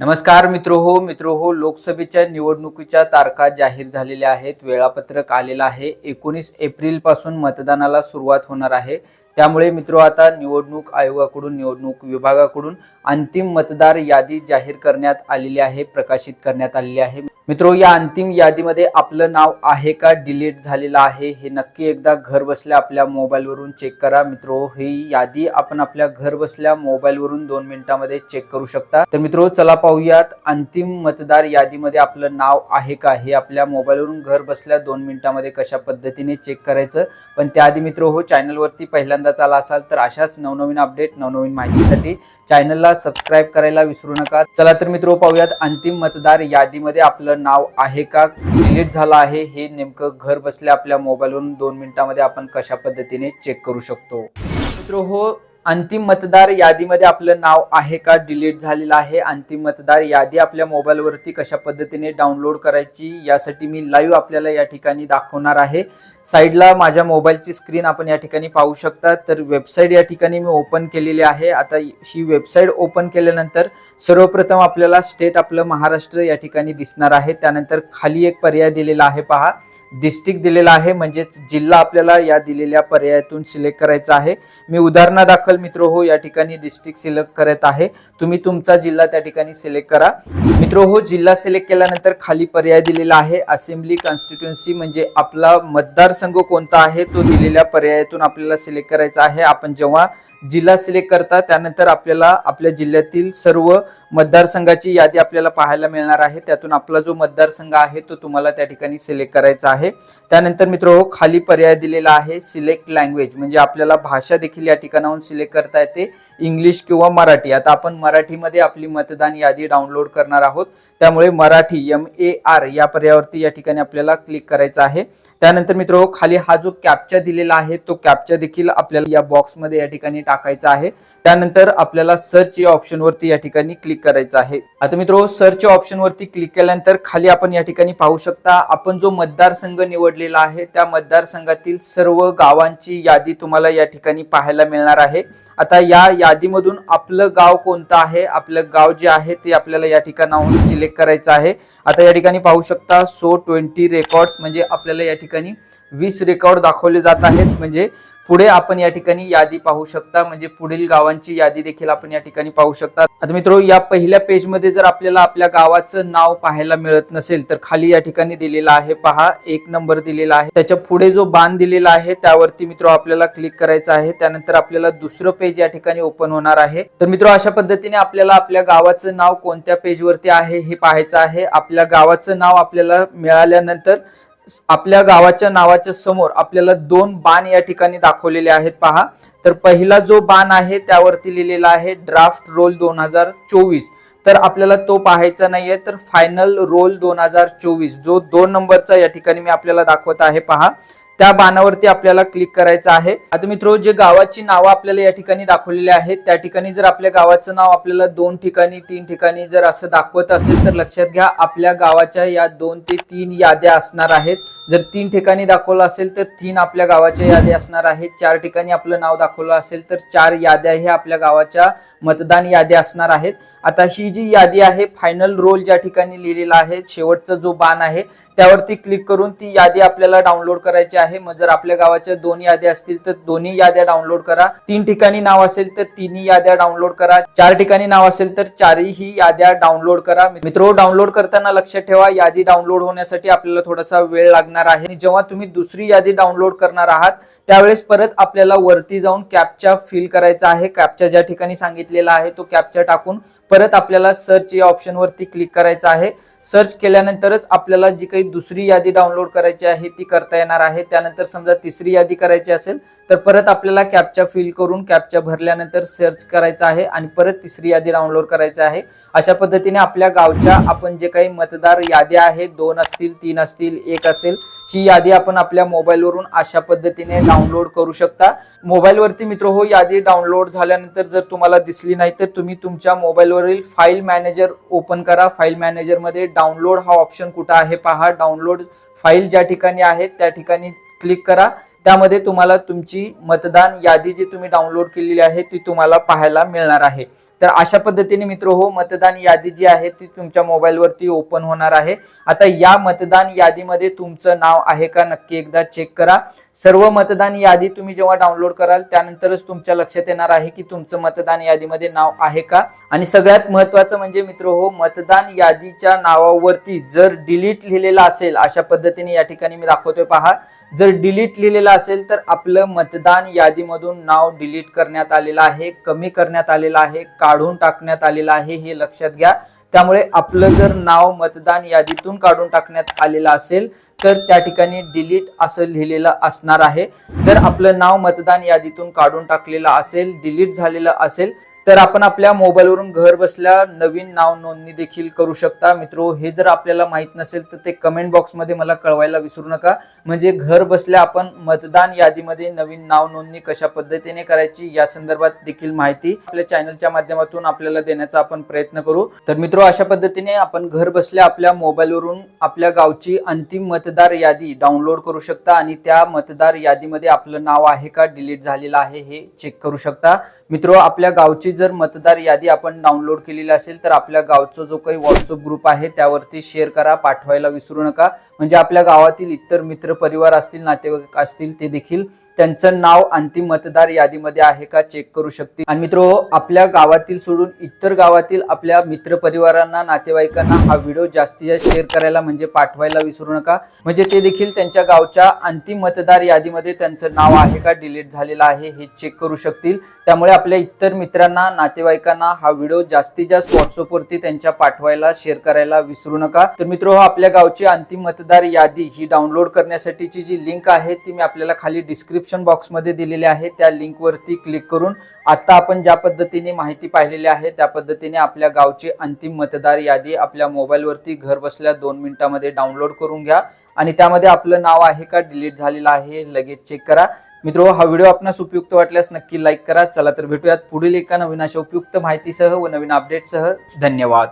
नमस्कार मित्र हो मित्र हो लोकसभेच्या निवडणुकीच्या तारखा जाहीर झालेल्या आहेत. वेळापत्रक आलेलं आहे. एकोणीस एप्रिलपासून मतदानाला सुरुवात होणार आहे. त्यामुळे मित्र आता निवडणूक आयोगाकडून निवडणूक विभागाकडून अंतिम मतदार यादी जाहीर करण्यात आलेली आहे प्रकाशित करण्यात आलेली आहे. मित्रो या अंतिम यादीमध्ये आपलं नाव आहे का डिलीट झालेलं आहे हे नक्की एकदा घर बसल्या आपल्या मोबाईलवरून चेक करा. मित्रो ही यादी आपण आपल्या घर बसल्या मोबाईलवरून दोन मिनिटांमध्ये चेक करू शकता. तर मित्रो चला पाहूयात अंतिम मतदार यादीमध्ये आपलं नाव आहे का हे आपल्या मोबाईलवरून घर बसल्या दोन मिनिटांमध्ये कशा पद्धतीने चेक करायचं. पण त्याआधी मित्र हो चॅनलवरती पहिल्यांदाच आला असाल तर अशाच नवनवीन अपडेट नवनवीन माहितीसाठी चॅनलला सबस्क्राईब करायला विसरू नका. चला तर मित्र पाहूयात अंतिम मतदार यादीमध्ये आपलं नाव आहे का? डिलीट झालं आहे. हे नेमकं घर बसल्या आपल्या मोबाईलवरून दोन मिनिटांमध्ये आपण कशा पद्धतीने चेक करू शकतो? मित्र हो अंतिम मतदार यादीमध्ये आपलं नाव आहे का डिलीट झालेलं आहे? अंतिम मतदार यादी आपल्या मोबाईलवरती कशा पद्धतीने डाउनलोड करायची यासाठी मी लाईव्ह आपल्याला या ठिकाणी दाखवणार आहे. साईडला माझ्या मोबाईलची स्क्रीन आपण या ठिकाणी पाहू शकता. तर वेबसाईट या ठिकाणी मी ओपन केलेली आहे. आता ही वेबसाईट ओपन केल्यानंतर सर्वप्रथम आपल्याला स्टेट आपलं महाराष्ट्र या ठिकाणी दिसणार आहे. त्यानंतर खाली एक पर्याय दिलेला आहे पहा. डिस्ट्रिक्ट दिलेला आहे. म्हणजेच जिल्हा आपल्याला या दिलेल्या पर्यायातून सिलेक्ट करायचा आहे. मी उदाहरणादाखल मित्र हो या ठिकाणी डिस्ट्रिक्ट सिलेक्ट करत आहे. तुम्ही तुमचा जिल्हा त्या ठिकाणी सिलेक्ट करा. मित्र हो जिल्हा सिलेक्ट केल्यानंतर खाली पर्याय दिलेला आहे. असेंब्ली कॉन्स्टिट्युन्सी म्हणजे आपला मतदारसंघ कोणता आहे तो दिलेल्या पर्यायातून आपल्याला सिलेक्ट करायचा आहे. आपण जेव्हा जिल्हा सिलेक्ट करता त्यानंतर आपल्याला आपल्या जिल्ह्यातील सर्व मतदारसंघाची यादी आपल्याला पाहायला मिळणार आहे. त्यातून आपला जो मतदारसंघ आहे तो तुम्हाला त्या ठिकाणी सिलेक्ट करायचा आहे. त्यानंतर मित्र हो खाली पर्याय दिलेला आहे सिलेक्ट लँग्वेज म्हणजे आपल्याला भाषा देखील या ठिकाणाहून सिलेक्ट करता येते. इंग्लिश किंवा मराठी. आता आपण मराठीमध्ये आपली मतदान यादी डाउनलोड करणार आहोत. त्यामुळे मराठी एम ए आर या पर्यायावरती या ठिकाणी आपल्याला क्लिक करायचं आहे. त्यानंतर मित्र खाली हा जो कॅप्चा दिलेला आहे तो कॅप्चा देखील आपल्याला या बॉक्समध्ये या ठिकाणी टाकायचा आहे. त्यानंतर आपल्याला सर्च या ऑप्शनवरती या ठिकाणी क्लिक करायचं आहे. आता मित्र सर्च ऑप्शन वरती क्लिक केल्यानंतर खाली आपण या ठिकाणी पाहू शकता आपण जो मतदारसंघ निवडलेला आहे त्या मतदारसंघातील सर्व गावांची यादी तुम्हाला या ठिकाणी पाहायला मिळणार आहे. आता या यादीमधून आपलं गाव कोणतं आहे? आपलं गाव जे आहे ते आपल्याला या ठिकाणाहून सिलेक्ट करायचं आहे. आता या ठिकाणी पाहू शकता सो ट्वेंटी रेकॉर्ड्स म्हणजे आपल्याला या ठिकाणी वीस रेकॉर्ड दाखवले जात आहेत. म्हणजे पुढे आपण या ठिकाणी यादी पाहू शकता. म्हणजे पुढील गावांची यादी देखील आपण या ठिकाणी पाहू शकता. आता मित्र या पहिल्या पेजमध्ये जर आपल्याला आपल्या गावाचं नाव पाहायला मिळत नसेल तर खाली या ठिकाणी दिलेला आहे पहा. एक नंबर दिलेला आहे. त्याच्या पुढे जो बाण दिलेला आहे त्यावरती मित्र आपल्याला क्लिक करायचं आहे. त्यानंतर आपल्याला दुसरं पेज या ठिकाणी ओपन होणार आहे. तर मित्र अशा पद्धतीने आपल्याला आपल्या गावाचं नाव कोणत्या पेजवरती आहे हे पाहायचं आहे. आपल्या गावाचं नाव आपल्याला मिळाल्यानंतर आपल्या गावाच्या नावाच्या समोर आपल्याला दोन बाण या ठिकाणी दाखवलेले आहेत पहा. तर पहिला जो बाण आहे त्यावरती लिहिलेला आहे ड्राफ्ट रोल दोन हजार चोवीस. तर आपल्याला तो पाहायचा नाहीये तर फायनल रोल दोन हजार चोवीस जो दोन नंबरचा या ठिकाणी मी आपल्याला दाखवत आहे पहा. त्या बाणावरती आपल्याला क्लिक करायचं आहे. आता मित्र जे गावाची नावं आपल्याला या ठिकाणी दाखवलेली आहेत त्या ठिकाणी जर आपल्या गावाचं नाव आपल्याला दोन ठिकाणी तीन ठिकाणी जर असं दाखवत असेल तर लक्षात घ्या आपल्या गावाच्या या दोन ते तीन याद्या असणार आहेत. जर तीन ठिकाणी दाखवलं असेल तर तीन आपल्या गावाच्या याद्या असणार आहेत. चार ठिकाणी आपलं नाव दाखवलं असेल तर चार याद्या हे आपल्या गावाच्या मतदान याद्या असणार आहेत. आता ही जी यादी आहे फायनल रोल ज्या ठिकाणी लिहिलेला आहे शेवटचा जो बाण आहे त्यावरती क्लिक करून ती यादी आपल्याला डाउनलोड करायची आहे. मग जर आपल्या गावाच्या दोन याद्या असतील तर दोन्ही याद्या डाउनलोड करा. तीन ठिकाणी नाव असेल तर तिन्ही याद्या डाउनलोड करा. चार ठिकाणी नाव असेल तर चारही याद्या डाउनलोड करा. मित्रो डाउनलोड करताना लक्षात ठेवा. यादी डाउनलोड होण्यासाठी आपल्याला थोडासा वेळ लागणार आहे. आणि जेव्हा तुम्ही दुसरी यादी डाउनलोड करणार आहात त्यावेळेस परत आपल्याला वरती जाऊन कॅपचा फिल करायचा आहे. कॅपचा ज्या ठिकाणी सांगितलेला आहे तो कॅपचा टाकून परत आपल्याला सर्च या ऑप्शन वरती क्लिक करायचं आहे. सर्च केल्यानंतरच आपल्याला जी काही दुसरी यादी डाउनलोड करायची आहे ती करता येणार आहे. त्यानंतर समजा तिसरी यादी करायची असेल तर परत आपल्याला कॅपचा फिल करून कॅपचा भरल्यानंतर सर्च करायचं आहे आणि परत तिसरी यादी डाउनलोड करायची आहे. अशा पद्धतीने आपल्या गावच्या आपण जे काही मतदार याद्या आहेत दोन असतील तीन असतील एक असेल ही यादी आपण आपल्या मोबाईलवरून अशा पद्धतीने डाउनलोड करू शकता. मोबाईलवरती मित्र हो यादी डाउनलोड झाल्यानंतर जर तुम्हाला दिसली नाही तर तुम्ही तुमच्या मोबाईलवरील फाईल मॅनेजर ओपन करा. फाईल मॅनेजरमध्ये डाउनलोड हा ऑप्शन कुठं आहे पहा. डाउनलोड फाईल ज्या ठिकाणी आहे त्या ठिकाणी क्लिक करा. त्यामध्ये तुम्हाला तुमची मतदान यादी जी तुम्ही डाउनलोड केलेली आहे ती तुम्हाला पाहायला मिळणार आहे. तर अशा पद्धतीने मित्र हो मतदान यादी जी आहे ती तुमच्या मोबाईलवरती ओपन होणार आहे. आता या मतदान यादीमध्ये तुमचं नाव आहे का नक्की एकदा चेक करा. सर्व मतदान यादी तुम्ही जेव्हा डाउनलोड कराल त्यानंतरच तुमच्या लक्षात येणार आहे की तुमचं मतदान यादीमध्ये नाव आहे का. आणि सगळ्यात महत्वाचं म्हणजे मित्र हो मतदान यादीच्या नावावरती जर डिलीट लिहिलेलं असेल अशा पद्धतीने या ठिकाणी मी दाखवतोय पहा. जर डिलीट लिहिलेलं असेल तर आपलं मतदान यादीमधून नाव डिलीट करण्यात आलेलं आहे कमी करण्यात आलेलं आहे काढून टाकण्यात आलेलं आहे हे लक्षात घ्या. त्यामुळे आपलं जर नाव मतदान यादीतून काढून टाकण्यात आलेलं असेल तर त्या ठिकाणी डिलीट असं लिहिलेलं असणार आहे. जर आपलं नाव मतदान यादीतून काढून टाकलेलं असेल डिलीट झालेलं असेल तर आपण आपल्या मोबाईलवरून घर बसल्या नवीन नाव नोंदणी देखील करू शकता. मित्रो हे जर आपल्याला माहीत नसेल तर ते कमेंट बॉक्समध्ये मला कळवायला विसरू नका. म्हणजे घर बसल्या आपण मतदान यादीमध्ये नवीन नाव नोंदणी कशा पद्धतीने करायची या संदर्भात देखील माहिती आपल्या चॅनलच्या माध्यमातून आपल्याला देण्याचा आपण प्रयत्न करू. तर मित्रो अशा पद्धतीने आपण घर बसल्या आपल्या मोबाईलवरून आपल्या गावची अंतिम मतदार यादी डाउनलोड करू शकता आणि त्या मतदार यादीमध्ये आपलं नाव आहे का डिलीट झालेलं आहे हे चेक करू शकता. मित्रो आपल्या गावची जर मतदार यादी आपण डाउनलोड केलेली असेल तर आपल्या गावचा जो काही व्हॉट्सअप ग्रुप आहे त्यावरती शेअर करा पाठवायला विसरू नका. म्हणजे आपल्या गावातील इतर मित्र परिवार असतील नातेवाईक असतील ते देखील त्यांचं नाव अंतिम मतदार यादीमध्ये आहे का चेक करू शकतील. आणि मित्रो आपल्या गावातील सोडून इतर गावातील आपल्या मित्र परिवारांना नातेवाईकांना हा व्हिडिओ जास्तीत जास्त शेअर करायला म्हणजे पाठवायला विसरू नका. म्हणजे ते देखील त्यांच्या गावच्या अंतिम मतदार यादीमध्ये त्यांचं नाव आहे का डिलीट झालेलं आहे हे चेक करू शकतील. त्यामुळे आपल्या इतर मित्रांना नातेवाईकांना हा व्हिडिओ जास्तीत जास्त व्हॉट्सअपवरती त्यांच्या पाठवायला शेअर करायला विसरू नका. तर मित्र हो आपल्या गावचे अंतिम मतदार मतदार यादी ही डाउनलोड करण्यासाठीची जी लिंक आहे ती मी आपल्याला खाली डिस्क्रिप्शन बॉक्समध्ये दिलेली आहे. त्या लिंकवरती क्लिक करून आत्ता आपण ज्या पद्धतीने माहिती पाहिलेली आहे त्या पद्धतीने आपल्या गावची अंतिम मतदार यादी आपल्या मोबाईलवरती घर बसल्या दोन मिनिटांमध्ये डाउनलोड करून घ्या. आणि त्यामध्ये आपलं नाव आहे का डिलीट झालेलं आहे लगेच चेक करा. मित्रो हा व्हिडिओ आपणास उपयुक्त वाटल्यास नक्की लाईक करा. चला तर भेटूयात पुढील एका नवीन अशा उपयुक्त माहितीसह व नवीन अपडेटसह धन्यवाद.